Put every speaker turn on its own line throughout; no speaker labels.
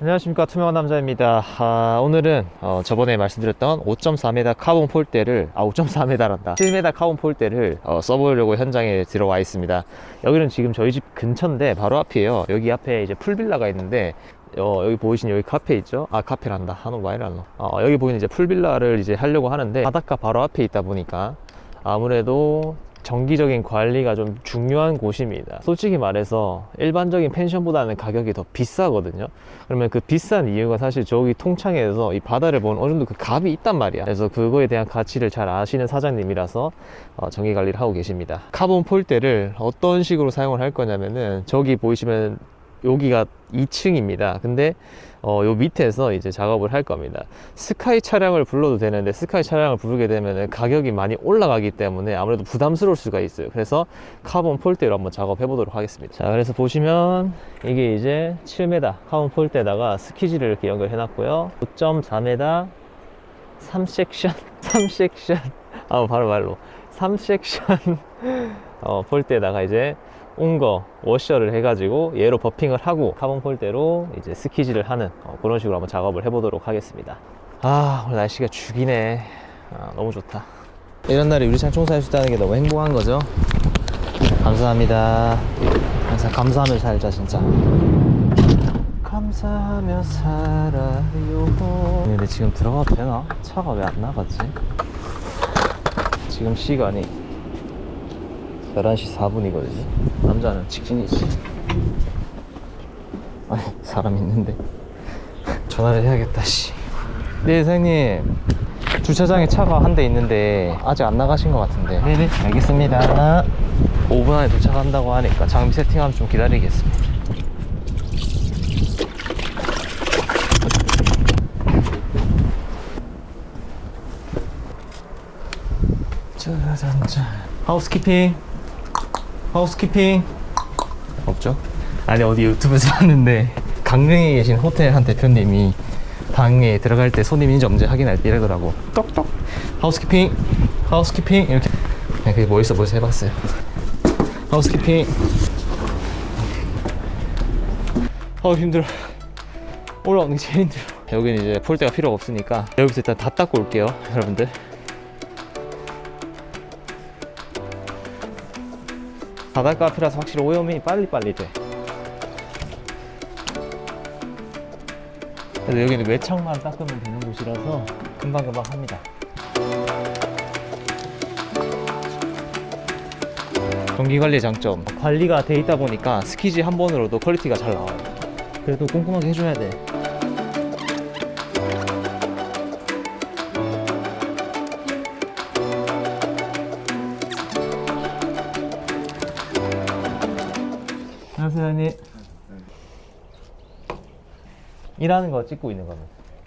안녕하십니까. 투명한 남자입니다. 아, 오늘은 어, 저번에 말씀드렸던 5.4m 카본 폴대를 아 5.4m란다. 7m 카본 폴대를 어, 써보려고 현장에 들어와 있습니다. 여기는 지금 저희 집 근처인데 바로 앞이에요. 여기 앞에 이제 풀빌라가 있는데 어, 여기 보이시는 여기 카페 있죠? 아 카페란다. 한옥 와이란로. 어, 여기 보이는 이제 풀빌라를 이제 하려고 하는데 바닷가 바로 앞에 있다 보니까 아무래도 정기적인 관리가 좀 중요한 곳입니다. 솔직히 말해서 일반적인 펜션보다는 가격이 더 비싸거든요. 그러면 그 비싼 이유가 사실 저기 통창에서 이 바다를 보는 어느 정도 그 값이 있단 말이야. 그래서 그거에 대한 가치를 잘 아시는 사장님이라서 어, 정기 관리를 하고 계십니다. 카본 폴대를 어떤 식으로 사용을 할 거냐면은 저기 보이시면 여기가 2층입니다. 근데 어, 요 밑에서 이제 작업을 할 겁니다. 스카이 차량을 불러도 되는데 스카이 차량을 부르게 되면 가격이 많이 올라가기 때문에 아무래도 부담스러울 수가 있어요. 그래서 카본 폴대로 한번 작업해 보도록 하겠습니다. 자, 그래서 보시면 이게 이제 7m 카본 폴대에다가 스키지를 이렇게 연결해 놨고요. 5.4m 3섹션, 3섹션, 아, 바로 말로 3섹션 어, 폴대에다가 이제 온 거 워셔를 해가지고 얘로 버핑을 하고 카본 폴대로 이제 스키지를 하는 어, 그런 식으로 한번 작업을 해보도록 하겠습니다. 아 오늘 날씨가 죽이네. 아, 너무 좋다. 이런 날에 유리창 청소할 수 있다는 게 너무 행복한 거죠. 감사합니다. 항상 감사하며 살자 진짜. 감사하며 살아요. 근데 지금 들어가도 되나? 차가 왜 안 나갔지? 지금 시간이 11시 4분이거든요. 남자는 직진이지. 아니, 사람 있는데. 전화를 해야겠다, 씨. 네, 사장님. 주차장에 차가 한 대 있는데 아직 안 나가신 것 같은데. 네네, 알겠습니다. 5분 안에 도착한다고 하니까 장비 세팅하면 좀 기다리겠습니다. 짜잔짠. 하우스키핑. 하우스키핑. 없죠? 아니 어디 유튜브에서 봤는데 강릉에 계신 호텔 한 대표님이 방에 들어갈 때 손님 인지 없는지 확인할 때 이러더라고. 똑똑. 하우스키핑. 하우스키핑 이렇게. 그냥 그게 뭐 있어 보여서 해봤어요. 하우스키핑. 어우 힘들어. 올라오는 게 제일 힘들어. 여기는 이제 폴대가 필요가 없으니까 여기서 일단 다 닦고 올게요, 여러분들. 바닷가 앞이라서 확실히 오염이 빨리빨리 돼. 그래도 여기는 외창만 닦으면 되는 곳이라서 금방금방 합니다. 전기관리의 장점 관리가 돼 있다 보니까 스키지 한 번으로도 퀄리티가 잘 나와요. 그래도 꼼꼼하게 해줘야 돼. 사장님. 일하는 거 찍고 있는 거는?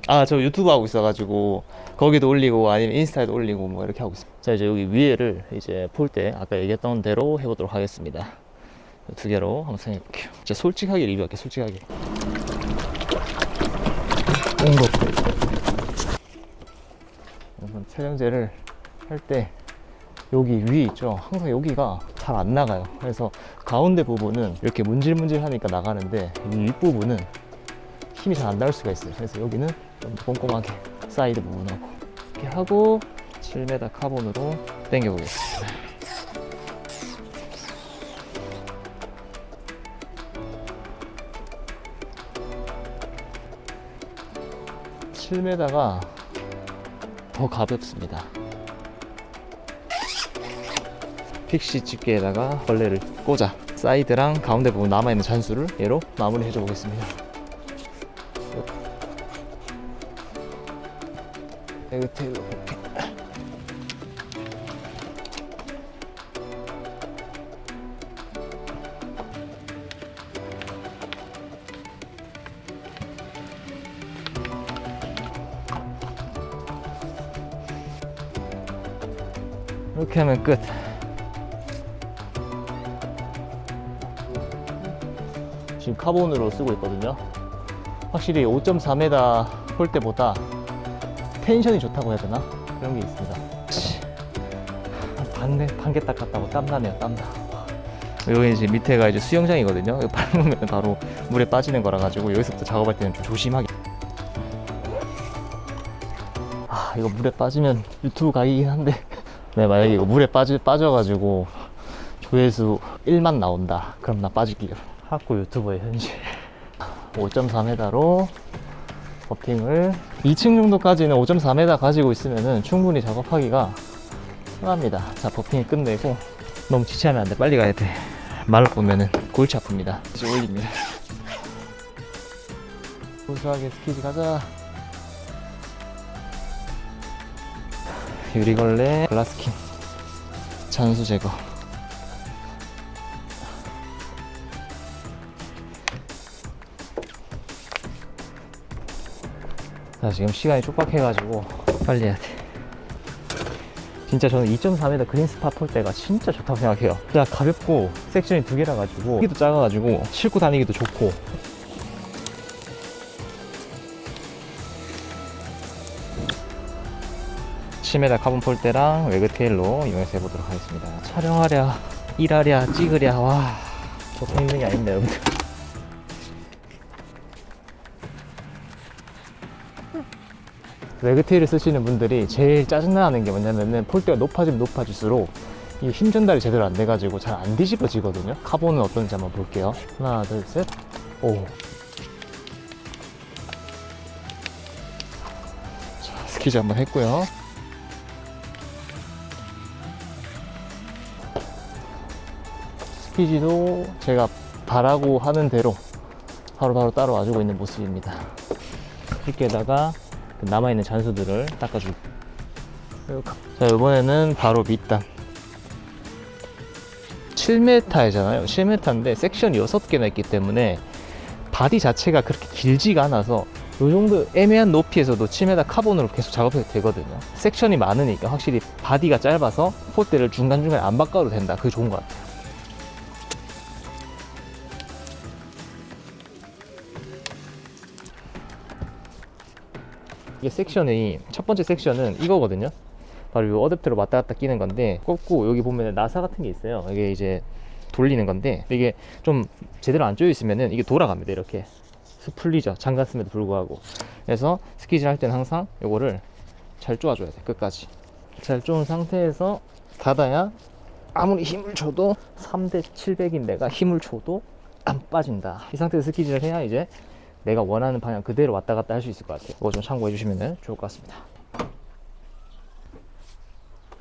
아, 저 유튜브 하고 있어가지고 거기도 올리고 아니면 인스타에도 올리고 뭐 이렇게 하고 있습니다. 자, 이제 여기 위에를 이제 폴때 아까 얘기했던 대로 해보도록 하겠습니다. 두 개로 한번 사용해 볼게요. 진짜 솔직하게 리뷰할게요, 솔직하게. 온거 우선 촬영제를 할 때 여기 위 있죠 항상 여기가 잘 안 나가요 그래서 가운데 부분은 이렇게 문질문질 하니까 나가는데 이 윗부분은 힘이 잘안 나올 수가 있어요. 그래서 여기는 좀더 꼼꼼하게 사이드 부분하고 이렇게 하고 7m 카본으로 당겨 보겠습니다. 칠 m 가더 가볍습니다. 픽시 집게에다가 벌레를 꽂아 사이드랑 가운데 부분 남아있는 잔수를 얘로 마무리 해줘 보겠습니다. 에그테일로 오케이. 이렇게 하면 끝. 지금 카본으로 쓰고 있거든요. 확실히 5.4m 폴 때보다 텐션이 좋다고 해야 되나? 그런 게 있습니다. 반개, 반개 닦았다고 땀나네요, 땀나. 여기 이제 밑에가 이제 수영장이거든요. 이거 밟으면 바로 물에 빠지는 거라 가지고 여기서부터 작업할 때는 좀 조심하게. 아 이거 물에 빠지면 유튜브 각이긴 한데. 네 만약에 이거 물에 빠지 빠져가지고 조회수 1만 나온다. 그럼 나 빠질게요. 학구 유튜버의 현실. 5.4m로 버핑을 2층 정도까지는 5.4m 가지고 있으면은 충분히 작업하기가 편합니다. 자, 버핑이 끝내고 너무 지체하면 안 돼. 빨리 가야 돼. 말을 보면은 골치 아픕니다. 이제 올립니다. 고수하게 스키지 가자. 유리걸레 글라스킨 잔수 제거 자 지금 시간이 촉박해가지고 빨리 해야 돼. 진짜 저는 2.4m 그린 스파 폴 때가 진짜 좋다고 생각해요. 진짜 가볍고 섹션이 두 개라 가지고 크기도 작아가지고 싣고 다니기도 좋고. 칠메다 카본 폴대랑 웨그테일로 이용해서 해보도록 하겠습니다. 촬영하랴 일하랴 찍으랴 와. 보통 힘든 게 아닙니다 여러분들 웨그테일을 쓰시는 분들이 제일 짜증나는 게 뭐냐면은 폴대가 높아지면 높아질수록 이 힘 전달이 제대로 안 돼가지고 잘 안 뒤집어지거든요. 카본은 어떤지 한번 볼게요. 하나, 둘, 셋. 오. 자, 스키즈 한번 했고요. 스키지도 제가 바라고 하는 대로 바로바로 따라와주고 있는 모습입니다. 이렇게다가 그 남아있는 잔수들을 닦아주고 자 이번에는 바로 밑단. 7m잖아요. 7m인데 섹션이 6개나 있기 때문에 바디 자체가 그렇게 길지가 않아서 이 정도 애매한 높이에서도 7m 카본으로 계속 작업해도 되거든요. 섹션이 많으니까 확실히 바디가 짧아서 폴대를 중간중간에 안 바꿔도 된다. 그게 좋은 것 같아요 이게 섹션이 첫 번째 섹션은 이거거든요. 바로 이 어댑터로 왔다 갔다 끼는 건데 꽂고 여기 보면 나사 같은 게 있어요. 이게 이제 돌리는 건데 이게 좀 제대로 안 조여 있으면은 이게 돌아갑니다. 이렇게 쑥 풀리죠. 잠갔음에도 불구하고. 그래서 스키질 할 때는 항상 이거를 잘 쪼아줘야 돼. 끝까지. 잘 쪼은 상태에서 닫아야 아무리 힘을 줘도 3대 700인 내가 힘을 줘도 안 빠진다. 이 상태에서 스키질을 해야 이제 내가 원하는 방향 그대로 왔다 갔다 할 수 있을 것 같아요. 그거 좀 참고해 주시면 좋을 것 같습니다.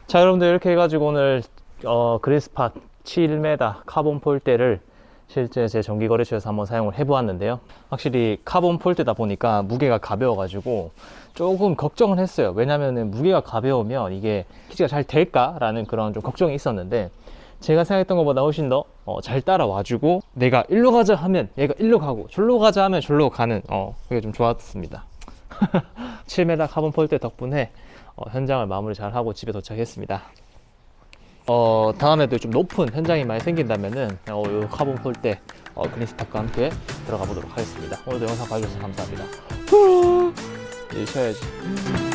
자, 여러분들 이렇게 해가지고 오늘 어, 그리스팟 7m 카본 폴대를 실제 제 정기 거래처에서 한번 사용을 해보았는데요. 확실히 카본 폴대다 보니까 무게가 가벼워 가지고 조금 걱정을 했어요. 왜냐면은 무게가 가벼우면 이게 키즈가 잘 될까 라는 그런 좀 걱정이 있었는데 제가 생각했던 것보다 훨씬 더 잘 따라와주고 내가 일로 가자 하면 얘가 일로 가고 절로 가자 하면 절로 가는 어 그게 좀 좋았습니다. 7m 카본 폴대 덕분에 어, 현장을 마무리 잘 하고 집에 도착했습니다. 어 다음에도 좀 높은 현장이 많이 생긴다면은 어, 요 카본 폴대 어, 그린스탁과 함께 들어가 보도록 하겠습니다. 오늘도 영상 봐주셔서 감사합니다. 이제 쉬어야지.